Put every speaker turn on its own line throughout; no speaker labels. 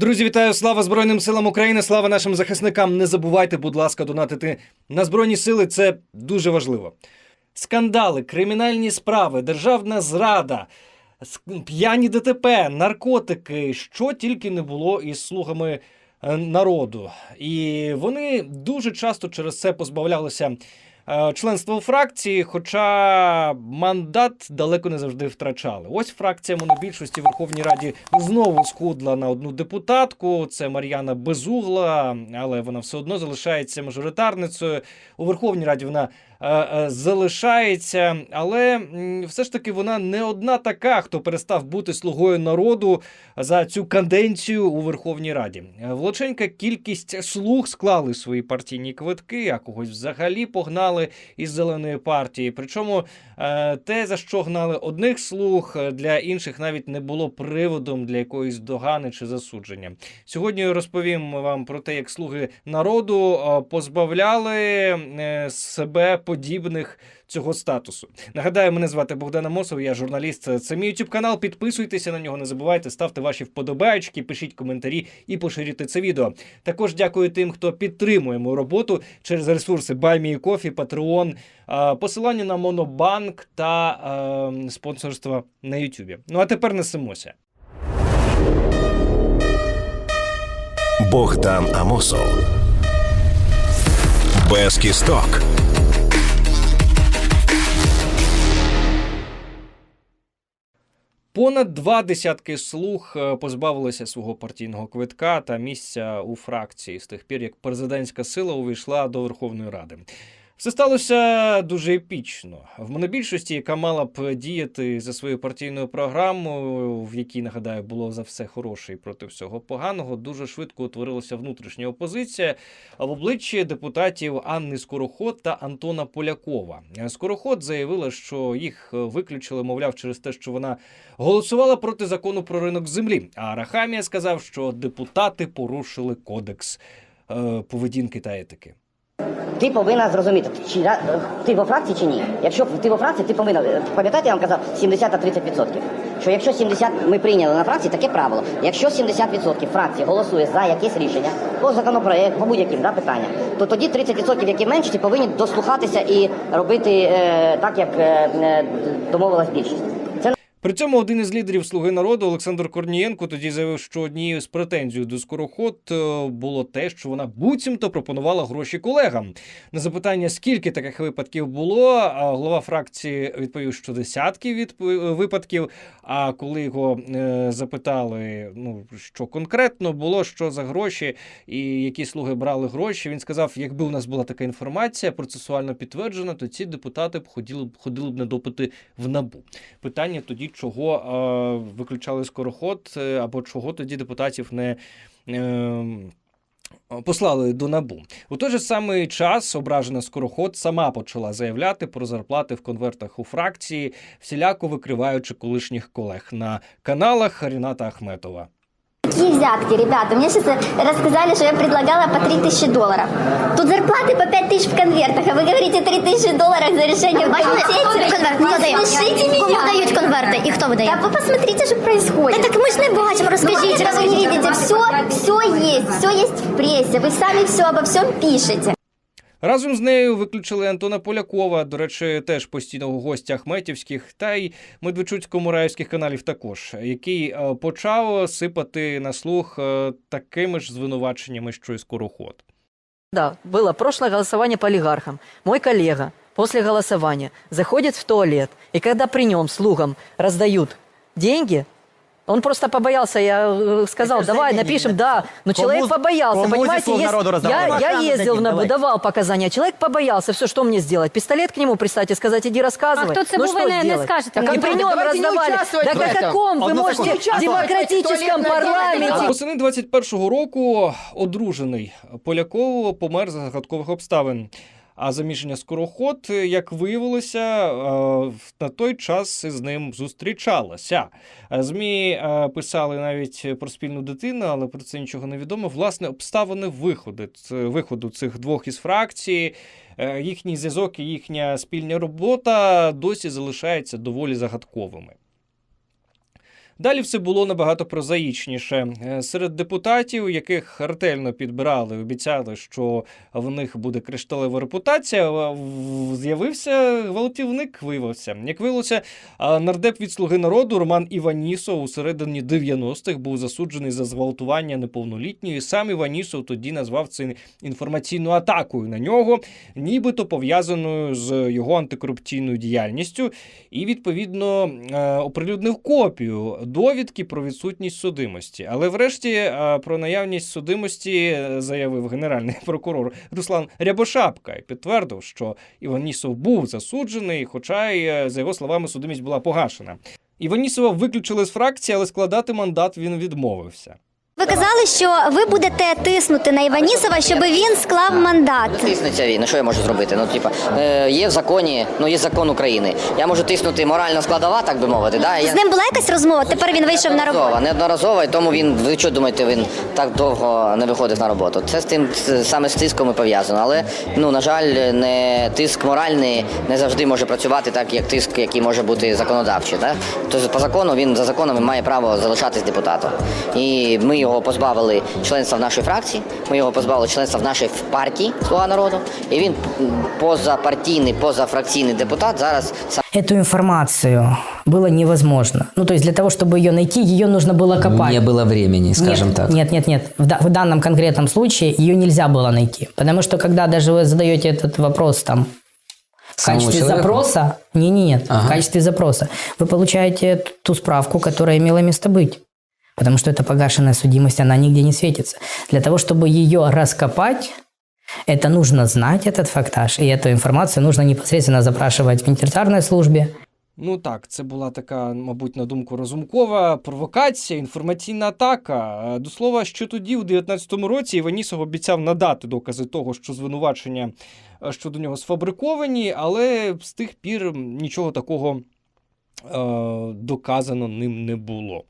Друзі, вітаю! Слава Збройним силам України! Слава нашим захисникам! Не забувайте, будь ласка, донатити на збройні сили. Це дуже важливо. Скандали, кримінальні справи, державна зрада, п'яні ДТП, наркотики, що тільки не було із слугами е, народу. І вони дуже часто через це позбавлялися е, членства у фракції, хоча мандат далеко не завжди втрачали. Ось фракція монобільшості в Верховній Раді знову схудла на одну депутатку. Це Мар'яна Безугла, але вона все одно залишається мажоритарницею. У Верховній Раді вона залишається, але все ж таки вона не одна така, хто перестав бути слугою народу за цю каденцію у Верховній Раді. Е, кількість слуг склали свої партійні квитки, а когось взагалі погнали із зеленої партії. Причому е, те, за що гнали одних слуг, е, для інших навіть не було приводом для якоїсь догани чи засудження. Сьогодні розповім вам про те, як слуги народу е, позбавляли е, себе подібних цього статусу. Нагадаю, мене звати Богдана Мосов, я журналіст. Це мій YouTube канал. Підписуйтеся на нього, не забувайте, ставте ваші вподобаєчки, пишіть коментарі і поширюйте це відео. Також дякую тим, хто підтримує мою роботу через ресурси Кофі, Patreon, посилання на Монобанк та е, спонсорство на YouTube. Ну а тепер несемося.
Богдан Амосов. Без кісток.
Понад два десятки слуг е, позбавилися свого партійного квитка та місця у фракції з тих пір, як президентська сила увійшла до Верховної Ради. Все сталося дуже епічно. В монобільшості, яка мала б діяти за своєю партійною програмою, в якій нагадаю було за все хороше і проти всього поганого, дуже швидко утворилася внутрішня опозиція в обличчі депутатів Анни Скороход та Антона Полякова. Скороход заявила, що їх виключили, мовляв, через те, що вона голосувала проти закону про ринок землі. А Рахамія сказав, що депутати порушили кодекс е, поведінки та етики.
Ти повинна зрозуміти, чи ти во фракції чи ні. Якщо ти во фракції, ти повинна. Пам'ятаєте, я вам казав 70 та 30%. Що якщо 70 ми прийняли на фракції, таке правило. Якщо 70% фракції голосує за якесь рішення, по законопроект, по будь-яким да, питання, то тоді 30%, які менші, повинні дослухатися і робити е, так, як е, е, домовилась більшість.
При цьому один із лідерів Слуги народу Олександр Корнієнко тоді заявив, що однією з претензій до скороход е, було те, що вона буцімто пропонувала гроші колегам. На запитання, скільки таких випадків було, а голова фракції відповів, що десятки відп- випадків. А коли його е, запитали, ну що конкретно було, що за гроші і які слуги брали гроші, він сказав: якби у нас була така інформація процесуально підтверджена, то ці депутати б ходили б ходили б на допити в набу. Питання тоді, чого е, виключали скороход, е, або чого тоді депутатів не. Е, Послали до набу у той же самий час. Ображена скороход сама почала заявляти про зарплати в конвертах у фракції, всіляко викриваючи колишніх колег на каналах Ріната Ахметова.
Какие взятки, ребята? Мне сейчас рассказали, что я предлагала по 3000 долларов. Тут зарплаты по 5000 в конвертах, а вы говорите 3000 долларов за решение в комитете? Не смешите
Кому
меня.
дають конверти і хто видає?
Да вы посмотрите, что происходит.
Та так ми ж не бачимо, розкажіть.
Разве вы не видите? Все, все есть, все есть в прессе. Вы сами все обо всем пишете.
Разом з нею виключили Антона Полякова, до речі, теж постійного гостя Ахметівських та й Медведчуцько-Мураївських каналів також, який е, почав сипати на слух е, такими ж звинуваченнями, що й скороход.
Да, было прошлое голосование по олигархам. Мой коллега после голосования заходит в туалет, и когда при нем слугам раздают деньги, он просто побоялся, я э, сказал, давай напишем, да. Но человек побоялся,
кому
понимаете,
слуг
если-
народу раздавали?
я, я
Охрана
ездил,
дадим,
на,
давайте.
давал показания, человек побоялся, все, что мне сделать? Пистолет к нему пристать и сказать, иди рассказывай.
А кто це
ну
був,
что
ви не- не
сделать?
скажете.
Так и
Ну,
при нем
давайте не
раздавали.
участвовать
Да
в
о
этом.
каком вы
Одну
можете
секунду.
в демократическом парламенте
Восени 21-го року одружений Поляков помер за загадкових обставин. А заміження скороход, як виявилося, е, на той час з ним зустрічалася. Е, Змі е, писали навіть про спільну дитину, але про це нічого не відомо. Власне, обставини виходу, виходу цих двох із фракції, е, їхній зв'язок і їхня спільна робота досі залишаються доволі загадковими. Далі все було набагато прозаїчніше. Е, Серед депутатів, яких ретельно підбирали, обіцяли, що в них буде кришталева репутація, з'явився гвалтівник. Виявився. Як виявилося, нардеп від слуги народу Роман Іванісов у середині 90-х був засуджений за зґвалтування неповнолітньої. Сам Іванісов тоді назвав це інформаційною атакою на нього, нібито пов'язаною з його антикорупційною діяльністю, і відповідно е, оприлюднив копію довідки про відсутність судимості. Але врешті е, про наявність судимості е, заявив генеральний прокурор Руслан Рябошапка і підтвердив, що Іванісов був засуджений, хоча й е, за його словами судимість була погашена. Іванісова виключили з фракції, але складати мандат він відмовився.
Ви казали, що ви будете тиснути на Іванісова, щоб він склав мандат.
Тиснеться він, ну що я можу зробити? Ну, типа, е, є в законі, ну є закон України. Я можу тиснути морально складова, так би мовити. Да? Я...
З ним була якась розмова? Тепер він вийшов на роботу.
Неодноразово, і тому він, ви що думаєте, він так довго не виходив на роботу? Це з тим саме з тиском і пов'язано. Але ну на жаль, не тиск моральний не завжди може працювати так, як тиск, який може бути законодавчий. Так? Тобто по закону він за законом має право залишатись депутатом. І ми його позбавили членства в нашій фракції, ми його позбавили членства в нашій партії Слуга народу. І він м, позапартійний, позафракційний депутат зараз сам.
Эту информацию было невозможно. Ну, то есть для того, чтобы ее найти, ее нужно было копать.
Не было времени, скажем
нет,
так.
Нет, нет, нет. В, да- в данном конкретном случае ее нельзя было найти. Потому что когда даже вы задаете этот вопрос там в
Самому
качестве
человеку?
запроса, не, не, нет,
Ага.
в качестве запроса, вы получаете т- ту справку, которая имела место быть. Потому что эта погашенная судимость, она нигде не светится. Для того, чтобы ее раскопать, это нужно знать, этот фактаж, и эту информацию нужно непосредственно запрашивать в инвентарной службе,
Ну так, це була така, мабуть, на думку Разумкова, провокація, інформаційна атака. Е, До слова, що тоді, у 19-му році, Іванісов обіцяв надати докази того, що звинувачення е, щодо нього сфабриковані, але з тих пір нічого такого е, доказано ним не було.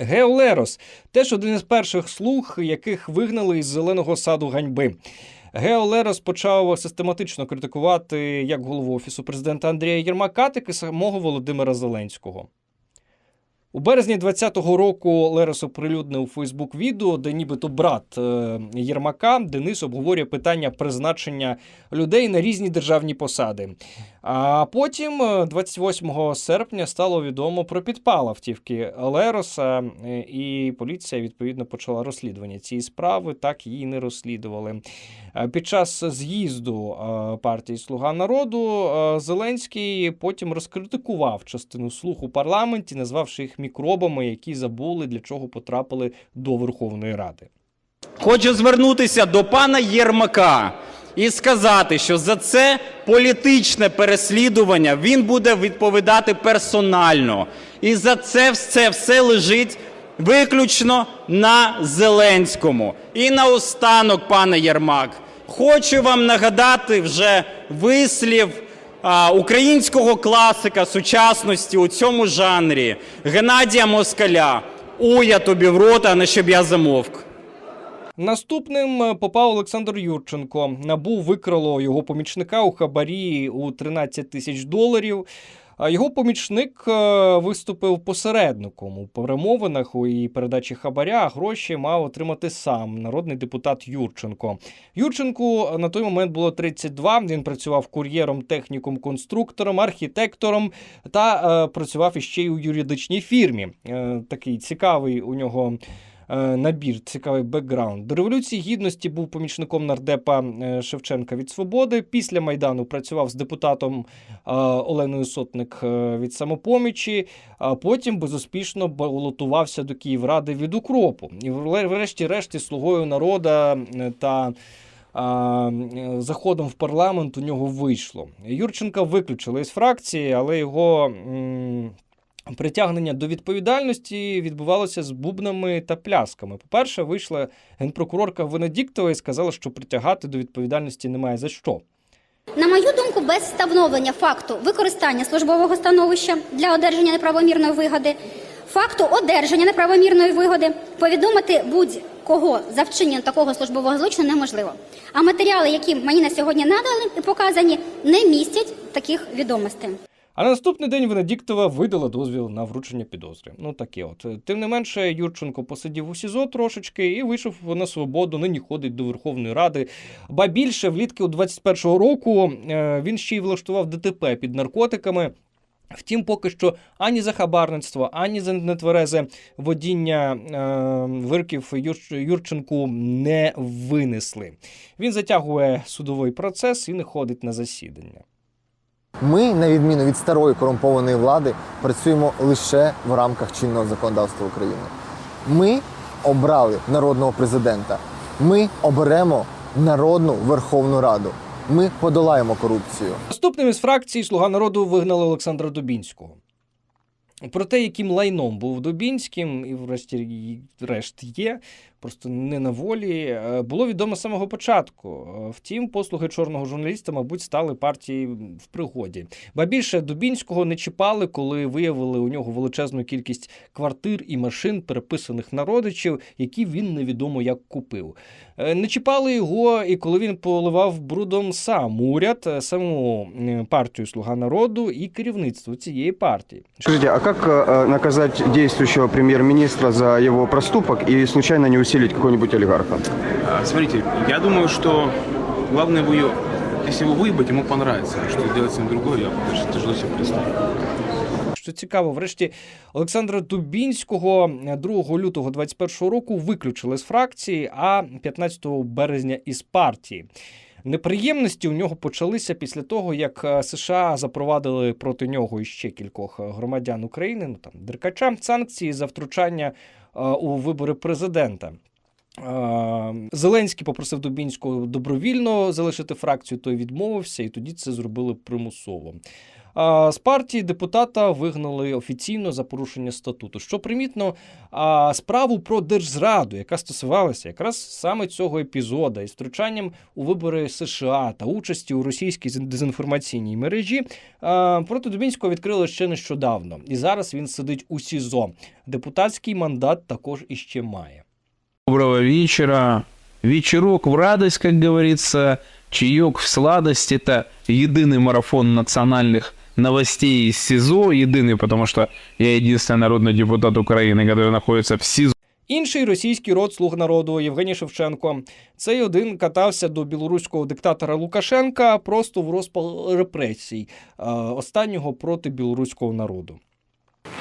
Гео Лерос теж один із перших слуг, яких вигнали із зеленого саду ганьби. Гео Лерос почав систематично критикувати як голову офісу президента Андрія Єрмака, так і самого Володимира Зеленського. У березні 2020 року Лерос оприлюднив у Фейсбук відео, де нібито брат е, Єрмака Денис обговорює питання призначення людей на різні державні посади. А потім, е, 28 серпня, стало відомо про підпал автівки Лероса, е, і поліція відповідно почала розслідування цієї справи. Так її не розслідували. Е, Під час з'їзду е, партії Слуга народу е, Зеленський потім розкритикував частину слуг у парламенті, назвавши їх мікробами, які забули для чого потрапили до Верховної Ради.
Хочу звернутися до пана Єрмака і сказати, що за це політичне переслідування він буде відповідати персонально. І за це все, все лежить виключно на Зеленському. І наостанок, пане Єрмак, хочу вам нагадати вже вислів українського класика сучасності у цьому жанрі Геннадія Москаля. О, я тобі в рота, не щоб я замовк.
Наступним е, попав Олександр Юрченко. Набу викрало його помічника у хабарі у 13 тисяч доларів. А Його помічник е, виступив посередником у перемовинах у передачі хабаря. Гроші мав отримати сам народний депутат Юрченко. Юрченку на той момент було 32. Він працював кур'єром, техніком, конструктором, архітектором та е, працював іще й у юридичній фірмі. Е, такий цікавий у нього набір, цікавий бекграунд. До Революції Гідності був помічником нардепа е, Шевченка від Свободи. Після Майдану працював з депутатом е, Оленою Сотник е, від самопомічі, а потім безуспішно балотувався до Київради від укропу. І врешті-решті слугою народа е, та. е, Заходом в парламент у нього вийшло. Юрченка виключили із фракції, але його притягнення до відповідальності відбувалося з бубнами та плясками. По-перше, вийшла генпрокурорка Венедіктова і сказала, що притягати до відповідальності немає за що.
На мою думку, без встановлення факту використання службового становища для одержання неправомірної вигоди, факту одержання неправомірної вигоди, повідомити будь-кого за вчинення такого службового злочину неможливо. А матеріали, які мені на сьогодні надали і показані, не містять таких відомостей.
А на наступний день Венедіктова видала дозвіл на вручення підозри. Ну таке от. Тим не менше, Юрченко посидів у СІЗО трошечки і вийшов на свободу. Нині ходить до Верховної Ради. Ба більше, влітки у 21-го року е, він ще й влаштував ДТП під наркотиками. Втім, поки що ані за хабарництво, ані за нетверезе водіння е, вирків Юр- Юрченку не винесли. Він затягує судовий процес і не ходить на засідання.
Ми, на відміну від старої корумпованої влади, працюємо лише в рамках чинного законодавства України. Ми обрали народного президента. Ми оберемо народну Верховну Раду. Ми подолаємо корупцію.
Наступним із фракції Слуга народу вигнали Олександра Дубінського. Про те, яким лайном був Дубінським, і врешті-решт є, просто не на волі, е, було відомо з самого початку. Е, Втім, послуги чорного журналіста, мабуть, стали партії в пригоді. Ба більше Дубінського не чіпали, коли виявили у нього величезну кількість квартир і машин, переписаних на родичів, які він невідомо як купив. Е, Не чіпали його, і коли він поливав брудом сам уряд, саму партію Слуга народу і керівництво цієї партії.
Скажите, а как э, наказать действующего премьер-министра за его проступок и случайно не усилить какого-нибудь олигарха?
А, Смотрите, я думаю, что главное бы ее, если его выебать, ему понравится. А Что делать с ним другое, я даже тяжело себе представить.
Що цікаво, врешті Олександра Дубінського е, 2 лютого 2021 року виключили з фракції, а 15 березня із партії. Неприємності у нього почалися після того, як е, США запровадили проти нього іще кількох е, громадян України, ну там Деркача, санкції за втручання у вибори президента. Е, Зеленський попросив Дубінського добровільно залишити фракцію, той відмовився, і тоді це зробили примусово А, З партії депутата вигнали офіційно за порушення статуту. Що примітно, а, справу про держзраду, яка стосувалася якраз саме цього епізода із втручанням у вибори США та участі у російській зін- дезінформаційній мережі, а, проти Дубінського відкрили ще нещодавно. І зараз він сидить у СІЗО. Депутатський мандат також іще має.
Доброго вечера. Вечерок в радость, как говорится, чаек в сладость. Это единый марафон национальных новостей из СИЗО. Единый, потому что я единственный народный депутат Украины, который находится в СИЗО.
Інший російський род слуг народу Євгеній Шевченко. Цей один катався до білоруського диктатора Лукашенка просто в розпал репресій е, останнього проти білоруського народу.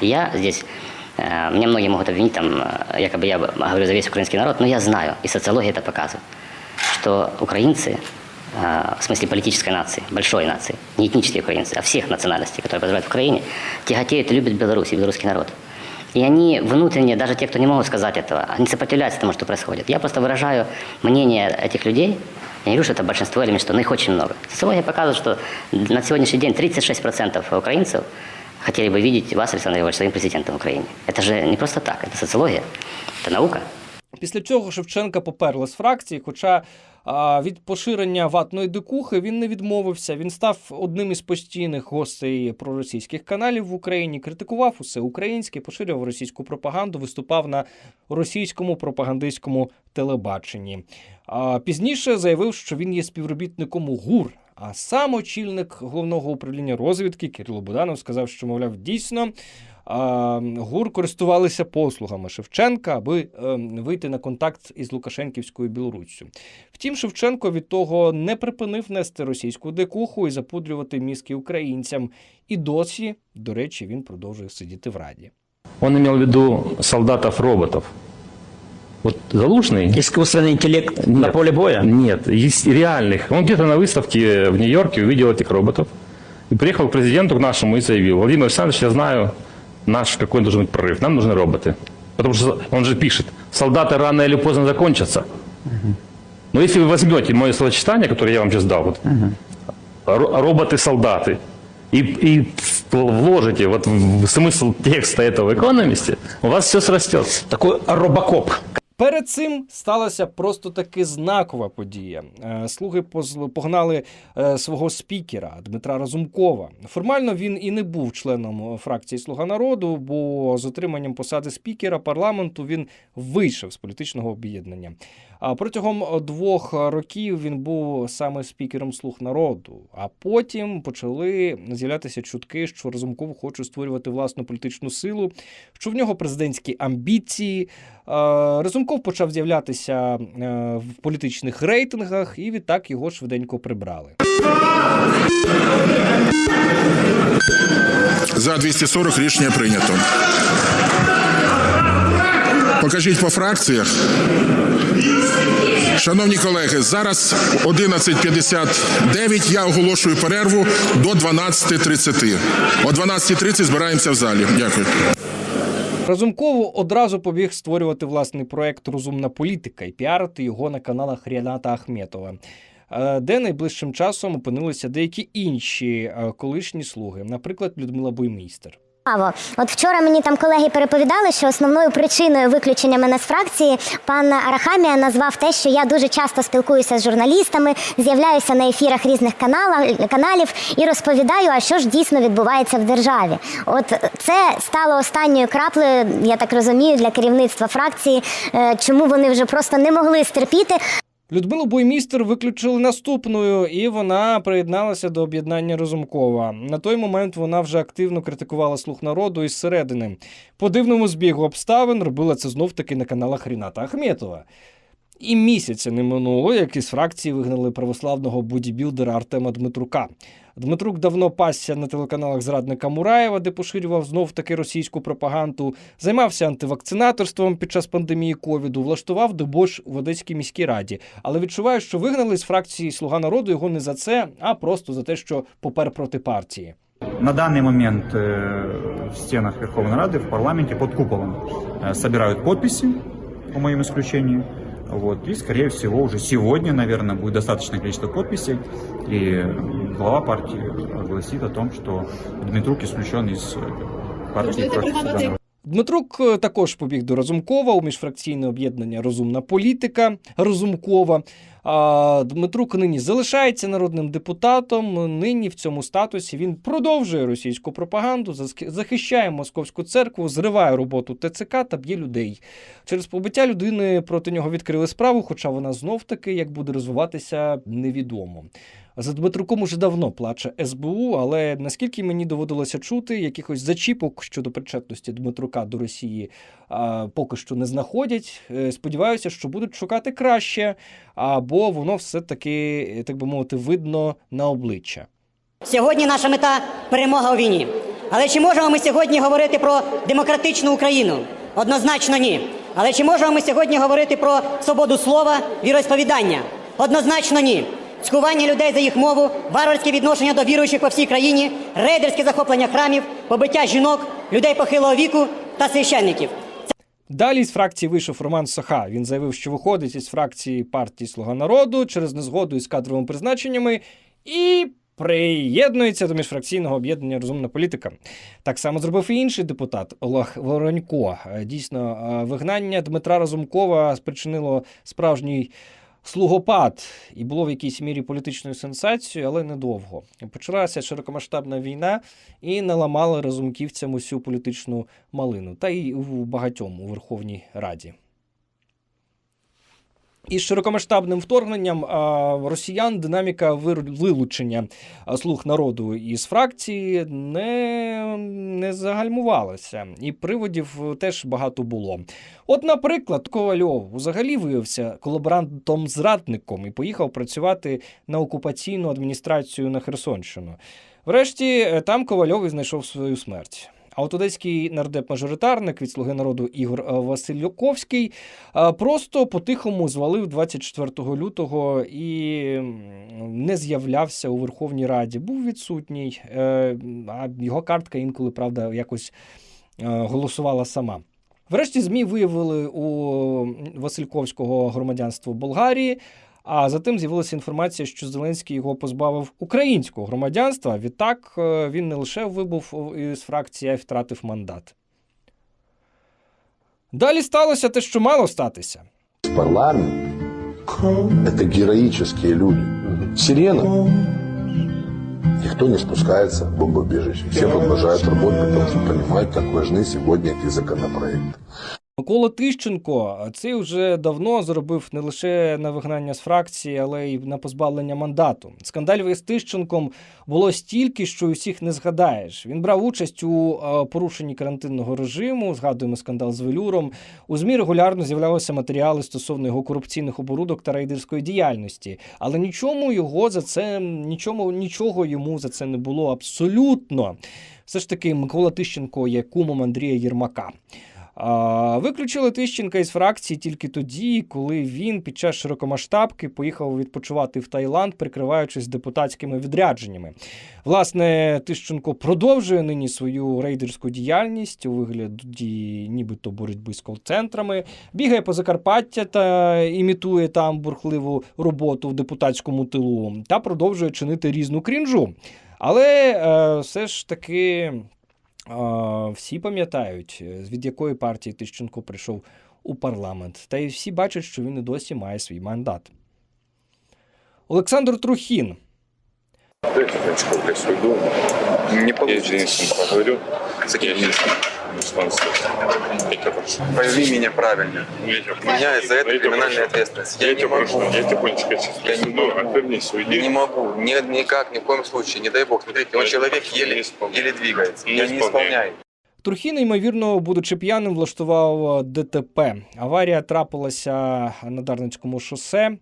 Я здесь, э, меня многие могут обвинить, там, э, якобы я говорю за весь украинский народ, но я знаю, и социология это показывает, что украинцы, э, в смысле политической нации, большой нации, не этнические украинцы, а всех национальностей, которые проживают в Украине, тяготеют и любят Беларусь и белорусский народ. И они внутренне, даже те, кто не могут сказать этого, они сопротивляются тому, что происходит. Я просто выражаю мнение этих людей. Я не говорю, что это большинство или что, но их очень много. Социология показывает, что на сегодняшний день 36% украинцев хотели бы видеть вас, Александр Григорьевич, своим президентом в Украине. Это же не просто так, это социология, это наука.
Після цього Шевченка поперли з фракції, хоча а, від поширення ватної дикухи він не відмовився. Він став одним із постійних гостей проросійських каналів в Україні, критикував усе українське, поширював російську пропаганду, виступав на російському пропагандистському телебаченні. Пізніше заявив, що він є співробітником ГУР. А сам очільник головного управління розвідки Кирило Буданов сказав, що мовляв дійсно. а, ГУР користувалися послугами Шевченка, аби е, вийти на контакт із Лукашенківською Білоруссю. Втім, Шевченко від того не припинив нести російську дикуху і запудрювати мізки українцям. І досі, до речі, він продовжує сидіти в раді.
Он имел в виду солдатов-роботов. Вот Залужный...
Искусственный интеллект
на поле боя? Нет, есть реальных. Он где-то на выставке в Нью-Йорке увидел этих роботов. И приехал к президенту к нашему и заявил, Владимир Александрович, я знаю, наш какой должен быть прорыв. Нам нужны роботы. Потому что он же пишет, солдаты рано или поздно закончатся. Но если вы возьмете мое словосочетание, которое я вам сейчас дал, вот, ро- роботы-солдаты, и, и вложите вот в смысл текста этого в экономисте, у вас все срастется.
Такой робокоп.
Перед цим сталася просто таки знакова подія. Е, Слуги погнали е, свого спікера Дмитра Разумкова. Формально він і не був членом е, фракції Слуга народу, бо з отриманням посади спікера парламенту він вийшов з політичного об'єднання. Протягом е, двох років він був саме спікером Слуг народу. А потім почали з'являтися чутки, що Разумков хоче створювати власну політичну силу, що в нього президентські амбіції. Е, Разумков почав з'являтися е, в політичних рейтингах, і відтак його швиденько прибрали.
За 240 рішення прийнято. Покажіть по фракціях. Шановні колеги, зараз 11.59. Я оголошую перерву до 12.30. О 12.30 збираємося в залі. Дякую.
Разумкову одразу побіг створювати власний проект Розумна політика і піарити його на каналах Ріната Ахметова. е, Де найближчим часом опинилися деякі інші е, колишні слуги, наприклад, Людмила Буймістер.
Цікаво. От вчора мені там колеги переповідали, що основною причиною виключення мене з фракції пан Арахамія назвав те, що я дуже часто спілкуюся з журналістами, з'являюся на ефірах різних каналів, і розповідаю, а що ж дійсно відбувається в державі. От це стало останньою краплею, я так розумію, для керівництва фракції, е, чому вони вже просто не могли стерпіти.
Людмилу Буймістер виключили наступною, і вона приєдналася до об'єднання Розумкова. На той момент вона вже активно критикувала слух народу із середини. По дивному збігу обставин робила це знов таки на каналах Ріната Ахметова. І місяця не минуло, як із фракції вигнали православного бодібілдера Артема Дмитрука. Дмитрук давно пасся на телеканалах зрадника Мураєва, де поширював знов таки російську пропаганду, займався антивакцинаторством під час пандемії ковіду, влаштував дебош в Одеській міській раді. Але відчуваю, що вигнали з фракції Слуга народу його не за це, а просто за те, що попер проти партії.
На данный момент э, в стенах Верховной Рады, в парламенте, под куполом э, собирают подписи, по моему исключению. Вот, и, скорее всего, уже сегодня, наверное, будет достаточное количество подписей, и глава партии огласит о том, что Дмитрук исключен из э, партии против.
Дмитрук е, також побіг до Разумкова у міжфракційне об'єднання Розумна політика Разумкова. Дмитрук нині залишається народним депутатом. Нині в цьому статусі він продовжує російську пропаганду, захищає московську церкву, зриває роботу ТЦК та б'є людей. Через побиття людини проти нього відкрили справу, хоча вона знов таки як буде розвиватися, невідомо. За Дмитруком уже давно плаче СБУ, але наскільки мені доводилося чути, якихось зачіпок щодо причетності Дмитрука до Росії а, поки що не знаходять. Е, Сподіваюся, що будуть шукати краще, або воно все-таки, так би мовити, видно на обличчя.
Сьогодні наша мета перемога у війні. Але чи можемо ми сьогодні говорити про демократичну Україну? Однозначно ні. Але чи можемо ми сьогодні говорити про свободу слова, віросповідання? Однозначно ні. Цькування людей за їх мову, варварське відношення до віруючих по всій країні, рейдерське захоплення храмів, побиття жінок, людей похилого віку та священників.
Далі з фракції вийшов Роман Соха. Він заявив, що виходить із фракції партії Слуга народу через незгоду із кадровими призначеннями і приєднується до міжфракційного об'єднання Розумна політика. Так само зробив і інший депутат Олег Воронько. Дійсно, вигнання Дмитра Разумкова спричинило справжній. Слугопад і було в якійсь мірі політичною сенсацією, але недовго. Почалася широкомасштабна війна і наламала разумківцям усю політичну малину, та й у багатьом у Верховній Раді. Із широкомасштабним вторгненням росіян динаміка вилучення слуг народу із фракції не, не загальмувалася, і приводів теж багато було. От, наприклад, Ковальов взагалі виявився колаборантом-зрадником і поїхав працювати на окупаційну адміністрацію на Херсонщину. Врешті е, там Ковальов і знайшов свою смерть. А от одеський нардеп-мажоритарник від «Слуги народу Ігор е, Васильковський е, просто по-тихому звалив 24 лютого і не з'являвся у Верховній Раді. Був відсутній, е, а його картка інколи, правда, якось голосувала сама. Врешті ЗМІ виявили у Васильковського громадянство Болгарії. А затим з'явилася інформація, що Зеленський його позбавив українського громадянства. Відтак е, він не лише вибув із фракції, а й втратив мандат. Далі сталося те, що мало статися.
Парламент – это героические люди. Сирена. Никто не спускается в бомбоубежище. Все продолжают работать, потому что понимают, как важны сегодня эти законопроекты.
Микола Тищенко цей вже давно зробив не лише на вигнання з фракції, але й на позбавлення мандату. Скандалів із Тищенком було стільки, що усіх не згадаєш. Він брав участь у е, порушенні карантинного режиму. Згадуємо скандал з велюром. У змі регулярно з'являлися матеріали стосовно його корупційних оборудок та рейдерської діяльності. Але нічому його за це нічому нічого йому за це не було абсолютно. Все ж таки, Микола Тищенко є кумом Андрія Єрмака. Виключили Тищенка із фракції тільки тоді, коли він під час широкомасштабки поїхав відпочивати в Таїланд, прикриваючись депутатськими відрядженнями. Власне, Тищенко продовжує нині свою рейдерську діяльність у вигляді нібито боротьби з кол-центрами, бігає по Закарпаття та імітує там бурхливу роботу в депутатському тилу та продовжує чинити різну крінжу. Але е, все ж таки всі пам'ятають, е, від якої партії Тищенко прийшов у парламент, та й всі бачать, що він і досі має свій мандат. Олександр Трухін.
Не получится. Я с ним поговорю. Каким министром?
Пойми меня правильно. У меня из-за этого криминальная ответственность. Я, не могу.
Я тихонечко сейчас.
Я не могу.
Отвернись, уйди.
Не могу. Ни, никак, ни в коем случае. Не дай бог. Смотрите, он человек еле, еле двигается.
Не
Я не исполняю.
Трухін, ймовірно, будучи п'яним, влаштував ДТП. Аварія трапилася на Дарницькому шосе.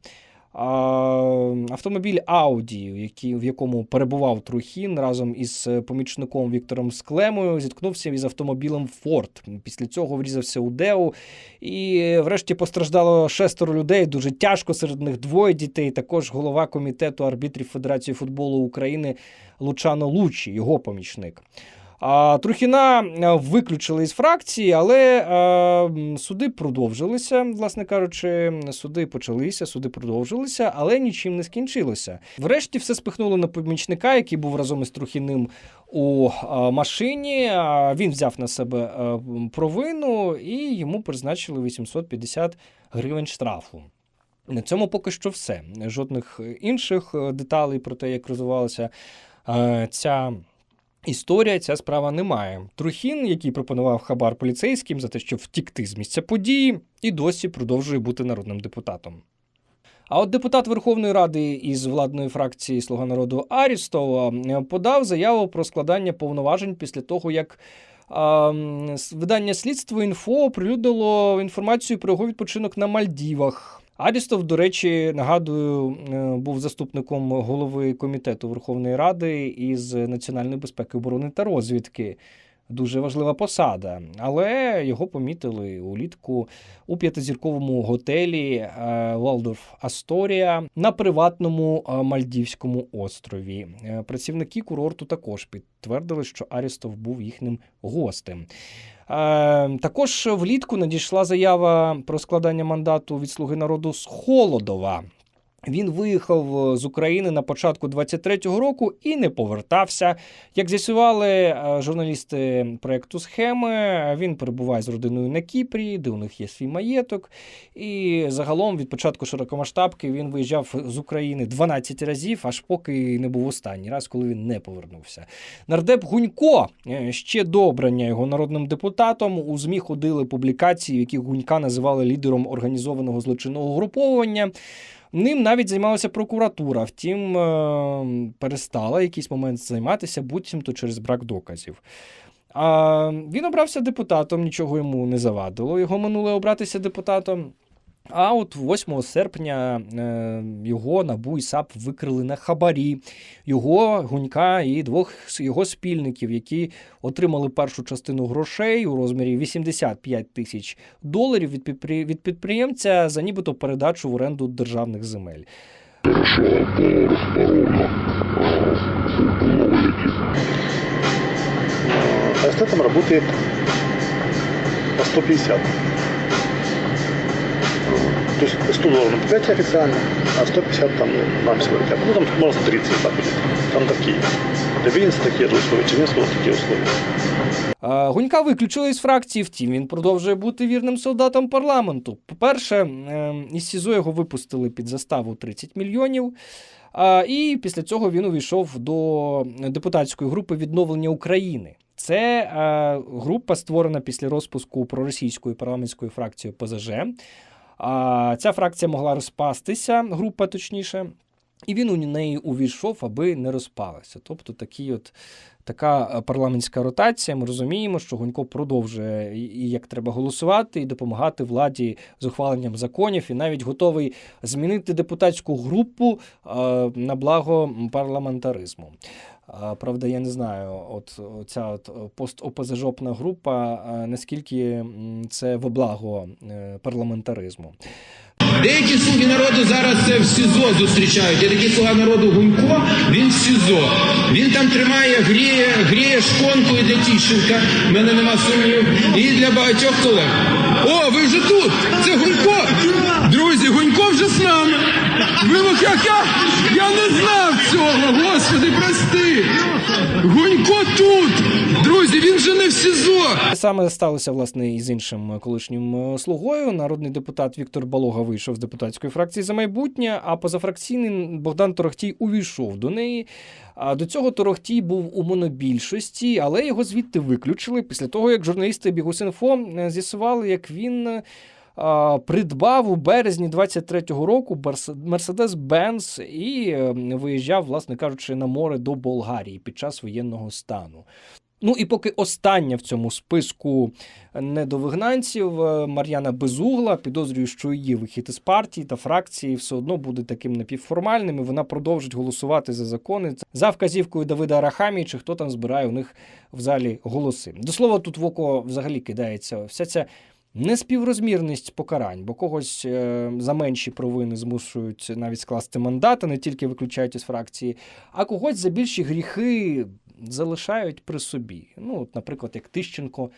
Автомобіль Ауді, який, в якому перебував Трухін разом із помічником Віктором Склемою, зіткнувся із автомобілем Форд. Після цього врізався у Деу. І врешті постраждало шестеро людей. Дуже тяжко. Серед них двоє дітей. Також голова комітету арбітрів Федерації футболу України Лучано Лучі, його помічник. Трухіна е, виключили із фракції, але е, суди продовжилися, власне кажучи, суди почалися, суди продовжилися, але нічим не скінчилося. Врешті все спихнуло на помічника, який був разом із Трухіним у е, машині. Він взяв на себе провину і йому призначили 850 гривень штрафу. На цьому поки що все. Жодних інших деталей про те, як розвивалася ця. Історія ця справа немає. Трухін, який пропонував хабар поліцейським за те, щоб втікти з місця події, і досі продовжує бути народним депутатом. А от депутат Верховної Ради із владної фракції Слуга народу Арістова подав заяву про складання повноважень після того, як а, видання слідство інфо оприлюднило інформацію про його відпочинок на Мальдівах. Арістов, до речі, нагадую, е, був заступником голови комітету Верховної Ради із національної безпеки, оборони та розвідки. Дуже важлива посада, але його помітили улітку у п'ятизірковому готелі е, Валдорф Асторія на приватному е, Мальдівському острові. Е, Працівники курорту також підтвердили, що Арістов був їхнім гостем. Е, Також влітку надійшла заява про складання мандату від Слуги народу з Холодова. Він виїхав е, з України на початку 23-го року і не повертався. Як з'ясували е, журналісти проєкту схеми, він перебуває з родиною на Кіпрі, де у них є свій маєток. І загалом від початку широкомасштабки він виїжджав з України 12 разів, аж поки не був останній раз, коли він не повернувся. Нардеп Гунько е, ще до обрання його народним депутатом. У ЗМІ ходили публікації, яких Гунька називали лідером організованого злочинного груповання. Ним навіть займалася прокуратура, втім, е, перестала якийсь момент займатися, буцімто через брак доказів. А він обрався депутатом, нічого йому не завадило. Його минуле обратися депутатом. А от 8 серпня е, його НАБУ і САП викрили на хабарі. Його гунька і двох його спільників, які отримали першу частину грошей у розмірі 85 тисяч доларів від, підпри- від підприємця за нібито передачу в оренду державних земель.
А остатом работает по 150. То есть 100 долларов на покрытие официально, а 150 там ну, нам хотя бы. Ну там можно 30 так будет. Там такие. Для бизнеса такие условия, Чернецкого такие условия.
Гунька виключили з фракції, втім він продовжує бути вірним солдатом парламенту. По-перше, е, із СІЗО його випустили під заставу 30 мільйонів. І після цього він увійшов до депутатської групи відновлення України. Це е, група створена після розпуску проросійської парламентської фракції ОПЗЖ. А ця фракція могла розпастися, група точніше, і він у неї увійшов, аби не розпалася. Тобто такі от, така е, парламентська ротація. Ми розуміємо, що Гунько продовжує і як треба голосувати, і допомагати владі з ухваленням законів, і навіть готовий змінити депутатську групу е, на благо парламентаризму. Правда, я не знаю, от ця от пост-ОПЗЖопна група, наскільки це во благо е, парламентаризму.
Деякі слуги народу зараз це в СІЗО зустрічають. Є такий слуга народу Гунько, він в СІЗО. Він там тримає, гріє, гріє шконку і для Тіщенка, в мене нема сумнівів, і для багатьох колег. О, ви вже тут! Це Гунько! Друзі, Гунько вже з нами! Ви як я? Не знав цього! Господи, прости! Гунько тут! Друзі, він вже не в СІЗО!
Саме сталося власне і з іншим колишнім е, слугою. Народний депутат Віктор Балога вийшов з депутатської фракції за майбутнє, а позафракційний Богдан Торохтій увійшов до неї. А до цього Торохтій був у монобільшості, але його звідти виключили після того, як журналісти Бігусінфо е, з'ясували, як він. Придбав у березні 23-го року Мерседес-Бенц і е, виїжджав, власне кажучи, на море до Болгарії під час воєнного стану. Ну і поки остання в цьому списку недовигнанців е, Мар'яна Безугла, підозрюю, що її вихід із партії та фракції все одно буде таким напівформальним, і вона продовжить голосувати за закони за вказівкою Давида Арахамії, чи хто там збирає у них в залі голоси. До слова, тут в око взагалі кидається вся ця. Неспіврозмірність покарань, бо когось е, за менші провини змушують навіть скласти мандат, а не тільки виключають із фракції, а когось за більші гріхи залишають при собі. Ну, от, наприклад, як Тищенко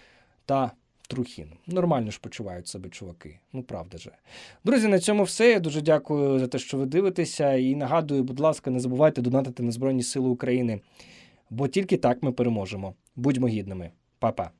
та Трухін. Нормально ж почувають себе чуваки. Ну, правда же. Друзі, на цьому все. Я дуже дякую за те, що ви дивитеся. І нагадую, будь ласка, не забувайте донатити на Збройні Сили України, бо тільки так ми переможемо. Будьмо гідними. Па-па.